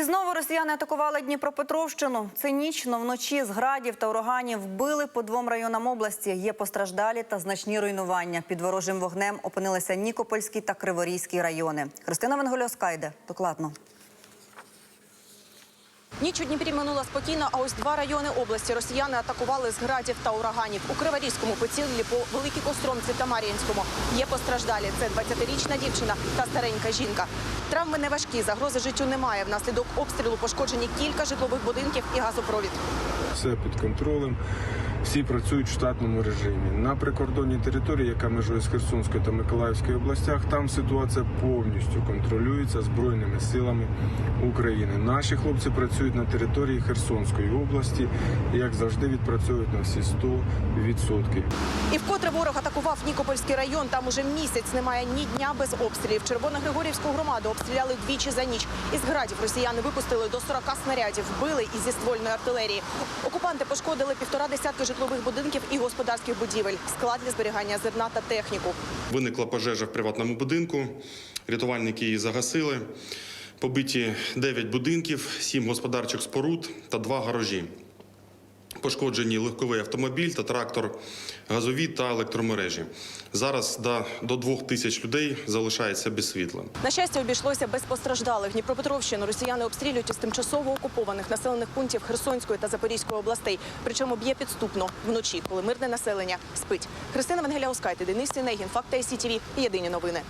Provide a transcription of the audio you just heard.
І знову росіяни атакували Дніпропетровщину. Цинічно вночі з градів та ураганів вбили по двом районам області. Є постраждалі та значні руйнування. Під ворожим вогнем опинилися Нікопольський та Криворізький райони. Христина Венгольоскайде докладно. Ніч у Дніпрі минула спокійно, а ось два райони області росіяни атакували з градів та ураганів. У Криворізькому поцілили по Великій Костромці та Мар'їнському. Є постраждалі. Це 20-річна дівчина та старенька жінка. Травми не важкі, загрози життю немає. Внаслідок обстрілу пошкоджені кілька житлових будинків і газопровід. Все під контролем. Всі працюють в штатному режимі. На прикордонній території, яка межує з Херсонською та Миколаївською областях, там ситуація повністю контролюється збройними силами України. Наші хлопці працюють на території Херсонської області і, як завжди, відпрацьовують на всі 100%. І вкотре ворог атакував Нікопольський район. Там уже місяць немає ні дня без обстрілів. Червоногригорівську громаду обстріляли двічі за ніч. Із градів росіяни випустили до 40 снарядів, били і зі ствольної артилерії. Окупанти пошкодили півтора десятки житлових будинків і господарських будівель, склад для зберігання зерна та техніку. Виникла пожежа в приватному будинку. Рятувальники її загасили. Побиті 9 будинків, 7 господарчих споруд та 2 гаражі. Пошкоджені легковий автомобіль та трактор, газові та електромережі. Зараз до, 2 тисяч людей залишається без світла. На щастя, обійшлося без постраждалих. Дніпропетровщину росіяни обстрілюють із тимчасово окупованих населених пунктів Херсонської та Запорізької областей. Причому б'є підступно вночі, коли мирне населення спить. Христина Венгеля Оскайте, Денис Сінегін, Факт СІТВ. Єдині новини.